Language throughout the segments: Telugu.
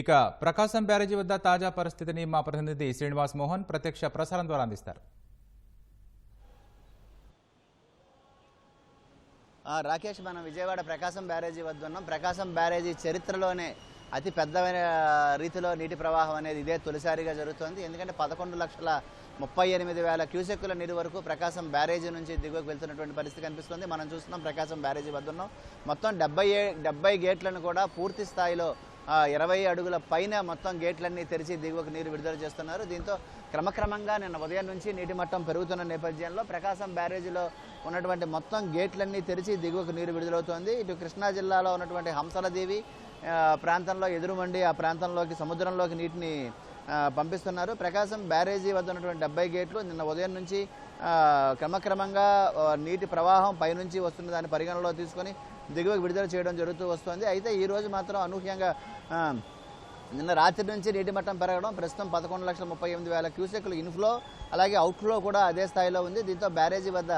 ఇక ప్రకాశం బ్యారేజీ వద్ద తాజా పరిస్థితిని మా ప్రతినిధి శ్రీనివాస్ మోహన్ ప్రత్యక్ష ప్రసారం ద్వారా అందిస్తారు. రాకేష్ మనం విజయవాడ ప్రకాశం బ్యారేజీ వద్ద ఉన్నాం. ప్రకాశం బ్యారేజీ చరిత్రలోనే అతి పెద్దమైన రీతిలో నీటి ప్రవాహం అనేది ఇదే తొలిసారిగా జరుగుతోంది. ఎందుకంటే పదకొండు లక్షల ముప్పై ఎనిమిది వేల క్యూసెక్కుల నీరు వరకు ప్రకాశం బ్యారేజీ నుంచి దిగువకు వెళ్తున్నటువంటి పరిస్థితి కనిపిస్తుంది. మనం చూస్తున్నాం ప్రకాశం బ్యారేజీ వద్ద ఉన్నాం. మొత్తం డెబ్బై ఏ డెబ్బై గేట్లను కూడా పూర్తి స్థాయిలో ఇరవై అడుగుల పైన మొత్తం గేట్లన్నీ తెరిచి దిగువకు నీరు విడుదల చేస్తున్నారు. దీంతో క్రమక్రమంగా నిన్న ఉదయం నుంచి నీటి మట్టం పెరుగుతున్న నేపథ్యంలో ప్రకాశం బ్యారేజీలో ఉన్నటువంటి మొత్తం గేట్లన్నీ తెరిచి దిగువకు నీరు విడుదలవుతోంది. ఇటు కృష్ణా జిల్లాలో ఉన్నటువంటి హంసలదేవి ప్రాంతంలో ఎదురుమండి ఆ ప్రాంతంలోకి సముద్రంలోకి నీటిని పంపిస్తున్నారు. ప్రకాశం బ్యారేజీ వద్ద ఉన్నటువంటి డెబ్బై గేట్లు నిన్న ఉదయం నుంచి క్రమక్రమంగా నీటి ప్రవాహం పైనుంచి వస్తున్న దాన్ని పరిగణలో తీసుకొని దిగువకు విడుదల చేయడం జరుగుతూ వస్తుంది. అయితే ఈ రోజు మాత్రం అనూహ్యంగా నిన్న రాత్రి నుంచి నీటి మట్టం పెరగడం ప్రస్తుతం పదకొండు లక్షల ముప్పై ఎనిమిది వేల క్యూసెక్లు ఇన్ఫ్లో అలాగే అవుట్ఫ్లో కూడా అదే స్థాయిలో ఉంది. దీంతో బ్యారేజీ వద్ద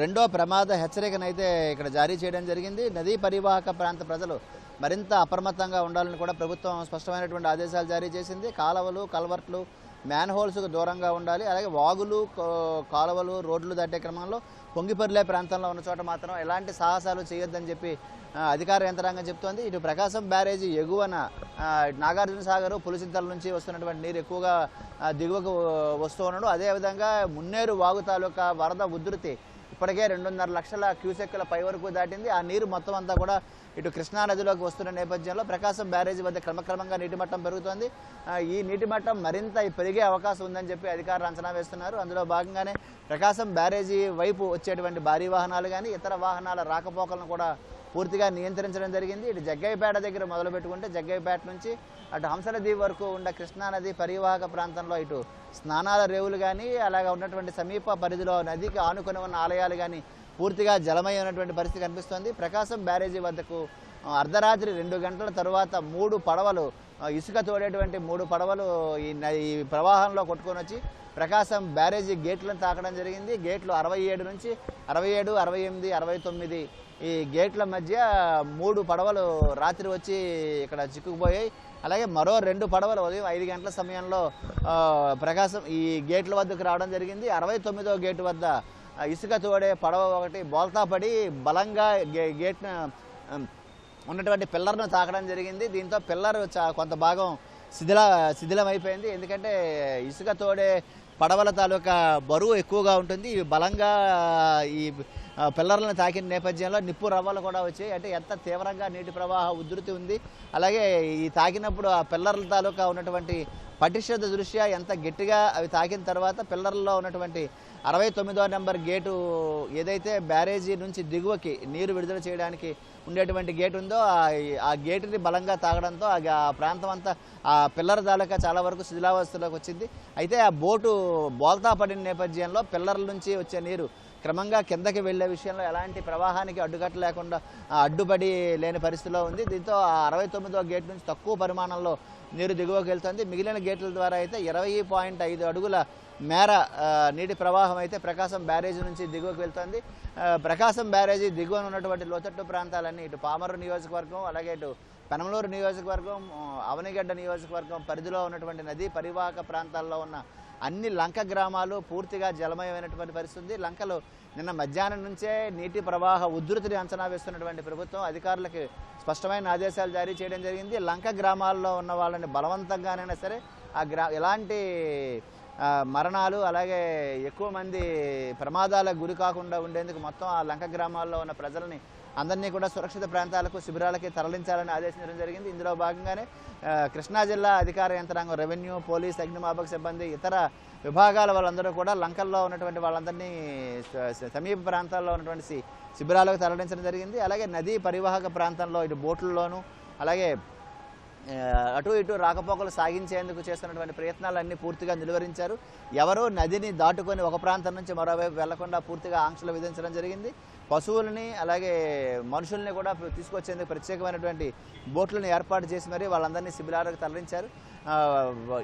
రెండో ప్రమాద హెచ్చరికనైతే ఇక్కడ జారీ చేయడం జరిగింది. నదీ పరివాహక ప్రాంత ప్రజలు మరింత అప్రమత్తంగా ఉండాలని కూడా ప్రభుత్వం స్పష్టమైనటువంటి ఆదేశాలు జారీ చేసింది. కాలువలు కల్వర్ట్లు మ్యాన్ హోల్స్కు దూరంగా ఉండాలి. అలాగే వాగులు కాలువలు రోడ్లు దాటే క్రమంలో పొంగిపర్లే ప్రాంతంలో ఉన్న చోట మాత్రం ఎలాంటి సాహసాలు చేయొద్దని చెప్పి అధికార యంత్రాంగం చెప్తోంది. ఇటు ప్రకాశం బ్యారేజీ ఎగువన నాగార్జున సాగర్ పులిచింతల నుంచి వస్తున్నటువంటి నీరు ఎక్కువగా దిగువకు వస్తూ ఉన్నాడు అదేవిధంగా మున్నేరు వాగు తాలూకా వరద ఉధృతి ఇప్పటికే రెండున్నర లక్షల క్యూసెక్కుల పై వరకు దాటింది. ఆ నీరు మొత్తం అంతా కూడా ఇటు కృష్ణా నదిలోకి వస్తున్న నేపథ్యంలో ప్రకాశం బ్యారేజీ వద్ద క్రమక్రమంగా నీటి మట్టం పెరుగుతోంది ఈ నీటి మట్టం మరింత పెరిగే అవకాశం ఉందని చెప్పి అధికారులు అంచనా వేస్తున్నారు. అందులో భాగంగానే ప్రకాశం బ్యారేజీ వైపు వచ్చేటువంటి భారీ వాహనాలు కానీ ఇతర వాహనాల రాకపోకలను కూడా పూర్తిగా నియంత్రించడం జరిగింది. ఇటు జగ్గయ్యపేట దగ్గర మొదలు పెట్టుకుంటే జగ్గయ్యపేట నుంచి అటు హంసనది వరకు ఉన్న కృష్ణానది పరివాహక ప్రాంతంలో ఇటు స్నానాల రేవులు కానీ అలాగే ఉన్నటువంటి సమీప పరిధిలో నదికి ఆనుకొని ఉన్న ఆలయాలు కానీ పూర్తిగా జలమై ఉన్నటువంటి పరిస్థితి కనిపిస్తోంది. ప్రకాశం బ్యారేజీ వద్దకు అర్ధరాత్రి రెండు గంటల తరువాత మూడు పడవలు ఇసుక తోడేటువంటి మూడు పడవలు ఈ నది ఈ ప్రవాహంలో కొట్టుకొని వచ్చి ప్రకాశం బ్యారేజీ గేట్లను తాకడం జరిగింది. గేట్లు అరవై ఏడు నుంచి అరవై ఏడు అరవై ఎనిమిది అరవై తొమ్మిది ఈ గేట్ల మధ్య మూడు పడవలు రాత్రి వచ్చి ఇక్కడ చిక్కుకుపోయాయి. అలాగే మరో రెండు పడవలు ఉదయం ఐదు గంటల సమయంలో ప్రకాశం ఈ గేట్ల వద్దకు రావడం జరిగింది. అరవై తొమ్మిదో గేటు వద్ద ఇసుక తోడే పడవ ఒకటి బోల్తా పడి బలంగా గే గేట్ను ఉన్నటువంటి పిల్లర్ను తాకడం జరిగింది. దీంతో పిల్లర్ చా- కొంత భాగం శిథిల శిథిలమైపోయింది. ఎందుకంటే ఇసుక తోడే పడవల తాలూకా బరువు ఎక్కువగా ఉంటుంది. ఇవి బలంగా ఈ పిల్లర్లను తాకిన నేపథ్యంలో నిప్పు రవ్వలు కూడా వచ్చాయి. అంటే ఎంత తీవ్రంగా నీటి ప్రవాహ ఉధృతి ఉంది. అలాగే ఈ తాకినప్పుడు ఆ పిల్లర్ల తాలూకా ఉన్నటువంటి పటిష్టత దృష్ట్యా ఎంత గట్టిగా అవి తాకిన తర్వాత పిల్లర్లో ఉన్నటువంటి అరవై తొమ్మిదో నెంబర్ గేటు ఏదైతే బ్యారేజీ నుంచి దిగువకి నీరు విడుదల చేయడానికి ఉండేటువంటి గేట్ ఉందో ఆ- గేటుని బలంగా తాగడంతో ఆ ఆ ప్రాంతం అంతా ఆ పిల్లర్ తాలూకా చాలా వరకు శిథిలావస్థలోకి వచ్చింది. అయితే ఆ బోటు బోల్తా పడిన నేపథ్యంలో పిల్లర్ల నుంచి వచ్చే నీరు క్రమంగా కిందకి వెళ్ళే విషయంలో ఎలాంటి ప్రవాహానికి అడ్డుకట్ట లేకుండా అడ్డుపడి లేని పరిస్థితిలో ఉంది. దీంతో అరవై తొమ్మిదో గేట్ నుంచి తక్కువ పరిమాణంలో నీరు దిగువకి వెళ్తుంది. మిగిలిన గేట్ల ద్వారా అయితే ఇరవై పాయింట్ ఐదు అడుగుల మేర నీటి ప్రవాహం అయితే ప్రకాశం బ్యారేజీ నుంచి దిగువకు వెళ్తుంది. ప్రకాశం బ్యారేజీ దిగువన ఉన్నటువంటి లోతట్టు ప్రాంతాలన్నీ ఇటు పామరు నియోజకవర్గం అలాగే ఇటు పెనమలూరు నియోజకవర్గం అవనిగడ్డ నియోజకవర్గం పరిధిలో ఉన్నటువంటి నదీ పరివాహక ప్రాంతాల్లో ఉన్న అన్ని లంక గ్రామాలు పూర్తిగా జలమయమైనటువంటి పరిస్థితి ఉంది. లంకలు నిన్న మధ్యాహ్నం నుంచే నీటి ప్రవాహ ఉధృతిని అంచనా వేస్తున్నటువంటి ప్రభుత్వం అధికారులకి స్పష్టమైన ఆదేశాలు జారీ చేయడం జరిగింది. లంక గ్రామాల్లో ఉన్న వాళ్ళని బలవంతంగానైనా సరే ఆ గ్రా ఎలాంటి మరణాలు అలాగే ఎక్కువ మంది ప్రమాదాలకు గురి కాకుండా ఉండేందుకు మొత్తం ఆ లంక గ్రామాల్లో ఉన్న ప్రజలని అందరినీ కూడా సురక్షిత ప్రాంతాలకు శిబిరాలకి తరలించాలని ఆదేశించడం జరిగింది. ఇందులో భాగంగానే కృష్ణా జిల్లా అధికార యంత్రాంగం రెవెన్యూ పోలీస్ అగ్నిమాపక సిబ్బంది ఇతర విభాగాల వాళ్ళందరూ కూడా లంకల్లో ఉన్నటువంటి వాళ్ళందరినీ స- సమీప ప్రాంతాల్లో ఉన్నటువంటి శిబిరాలకు తరలించడం జరిగింది. అలాగే నదీ పరివాహక ప్రాంతంలో ఇటు బోట్లలోనూ అలాగే అటు ఇటు రాకపోకలు సాగించేందుకు చేస్తున్నటువంటి ప్రయత్నాలన్నీ పూర్తిగా నిలువరించారు. ఎవరూ నదిని దాటుకొని ఒక ప్రాంతం నుంచి మరోవైపు వెళ్ళకుండా పూర్తిగా ఆంక్షలు విధించడం జరిగింది. పశువులని అలాగే మనుషుల్ని కూడా తీసుకొచ్చేందుకు ప్రత్యేకమైనటువంటి బోట్లను ఏర్పాటు చేసి మరి వాళ్ళందరినీ శిబిరాలకు తరలించారు.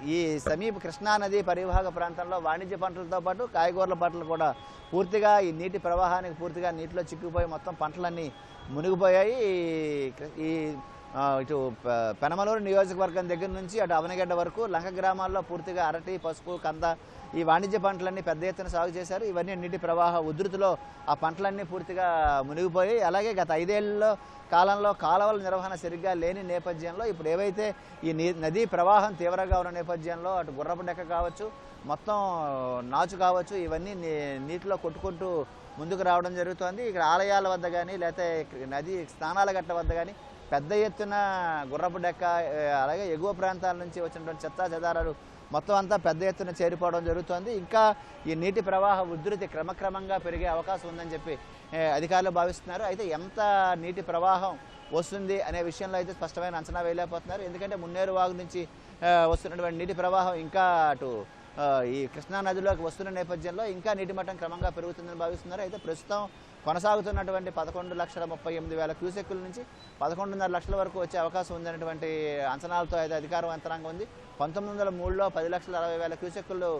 ఈ సమీప కృష్ణానది పరివాహక ప్రాంతంలో వాణిజ్య పంటలతో పాటు కాయగూరల పంటలు కూడా పూర్తిగా ఈ నీటి ప్రవాహానికి పూర్తిగా నీటిలో చిక్కుపోయి మొత్తం పంటలన్నీ మునిగిపోయాయి. ఈ- ఇటు పెనమలూరు నియోజకవర్గం దగ్గర నుంచి అటు అవనగడ్డ వరకు లంక గ్రామాల్లో పూర్తిగా అరటి పసుపు కంద ఈ వాణిజ్య పంటలన్నీ పెద్ద ఎత్తున సాగు చేశారు. ఇవన్నీ నీటి ప్రవాహ ఉధృతిలో ఆ పంటలన్నీ పూర్తిగా మునిగిపోయి అలాగే గత ఐదేళ్ళలో కాలంలో కాలువల నిర్వహణ సరిగ్గా లేని నేపథ్యంలో ఇప్పుడు ఏవైతే ఈ నీ నదీ ప్రవాహం తీవ్రంగా ఉన్న నేపథ్యంలో అటు గుర్రపు డెక్క కావచ్చు మొత్తం నాచు కావచ్చు ఇవన్నీ నీ- నీటిలో కొట్టుకుంటూ ముందుకు రావడం జరుగుతోంది. ఇక్కడ ఆలయాల వద్ద కానీ లేకపోతే నది స్నానాల గట్ట వద్ద కానీ పెద్ద ఎత్తున గుర్రపు డెక్క అలాగే ఎగువ ప్రాంతాల నుంచి వచ్చినటువంటి చెత్తా చెదారాలు మొత్తం అంతా పెద్ద ఎత్తున చేరిపోవడం జరుగుతోంది. ఇంకా ఈ నీటి ప్రవాహ ఉధృతి క్రమక్రమంగా పెరిగే అవకాశం ఉందని చెప్పి అధికారులు భావిస్తున్నారు. అయితే ఎంత నీటి ప్రవాహం వస్తుంది అనే విషయంలో అయితే స్పష్టమైన అంచనా వేయలేకపోతున్నారు. ఎందుకంటే మున్నేరు వాగు నుంచి వస్తున్నటువంటి నీటి ప్రవాహం ఇంకా అటు ఈ కృష్ణా నదిలోకి వస్తున్న నేపథ్యంలో ఇంకా నీటి మట్టం క్రమంగా పెరుగుతుందని భావిస్తున్నారు. అయితే ప్రస్తుతం కొనసాగుతున్నటువంటి పదకొండు లక్షల ముప్పై ఎనిమిది వేల క్యూసెక్కుల నుంచి పదకొండున్నర లక్షల వరకు వచ్చే అవకాశం ఉందనేటువంటి అంచనాలతో అయితే అధికారం యంత్రాంగం ఉంది. పంతొమ్మిది వందల మూడులో పది లక్షల అరవై వేల క్యూసెక్కులు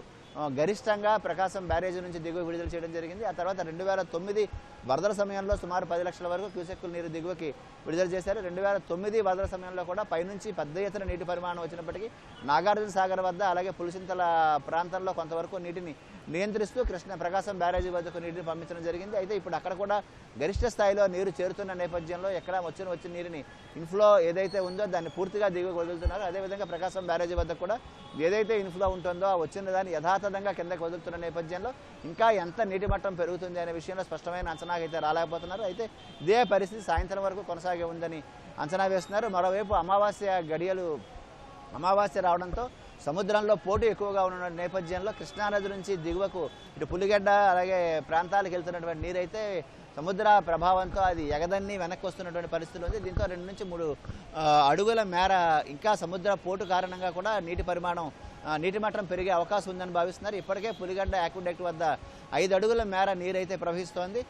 గరిష్టంగా ప్రకాశం బ్యారేజ్ నుంచి దిగువ విడుదల చేయడం జరిగింది. ఆ తర్వాత రెండు వేల తొమ్మిది వరదల సమయంలో సుమారు పది లక్షల వరకు క్యూసెక్కుల నీరు దిగువకి విడుదల చేశారు. రెండు వేల తొమ్మిది వరదల సమయంలో కూడా పైనుంచి పెద్ద ఎత్తున నీటి పరిమాణం వచ్చినప్పటికీ నాగార్జున సాగర్ వద్ద అలాగే పులిసింతల ప్రాంతంలో కొంతవరకు నీటిని నియంత్రిస్తూ కృష్ణ ప్రకాశం బ్యారేజీ వద్దకు నీటిని పంపించడం జరిగింది. అయితే ఇప్పుడు అక్కడ కూడా గరిష్ట స్థాయిలో నీరు చేరుతున్న నేపథ్యంలో ఎక్కడ వచ్చిన వచ్చిన నీరుని ఇన్ఫ్లో ఏదైతే ఉందో దాన్ని పూర్తిగా దిగువకు వదులుతున్నారు. అదేవిధంగా ప్రకాశం బ్యారేజీ వద్ద కూడా ఏదైతే ఇన్ఫ్లో ఉంటుందో ఆ వచ్చిన దాన్ని యథాతథంగా కిందకి వదులుతున్న నేపథ్యంలో ఇంకా ఎంత నీటి మట్టం పెరుగుతుంది అనే విషయంలో స్పష్టమైన అంచనాకు అయితే రాలేకపోతున్నారు. అయితే ఇదే పరిస్థితి సాయంత్రం వరకు కొనసాగే ఉందని అంచనా వేస్తున్నారు. మరోవైపు అమావాస్య గడియలు అమావాస్య రావడంతో సముద్రంలో పోటీ ఎక్కువగా ఉన్న నేపథ్యంలో కృష్ణానది నుంచి దిగువకు ఇటు పులిగడ్డ అలాగే ప్రాంతాలకు వెళ్తున్నటువంటి నీరైతే సముద్ర ప్రభావంతో అది ఎగదన్ని వెనక్కి వస్తున్నటువంటి పరిస్థితులు ఉంది. దీంతో రెండు నుంచి మూడు అడుగుల మేర ఇంకా సముద్ర పోటు కారణంగా కూడా నీటి పరిమాణం నీటి మట్టం పెరిగే అవకాశం ఉందని భావిస్తున్నారు. ఇప్పటికే పులిగడ్డ యాక్విడెక్ట్ వద్ద ఐదు అడుగుల మేర నీరైతే ప్రవహిస్తోంది.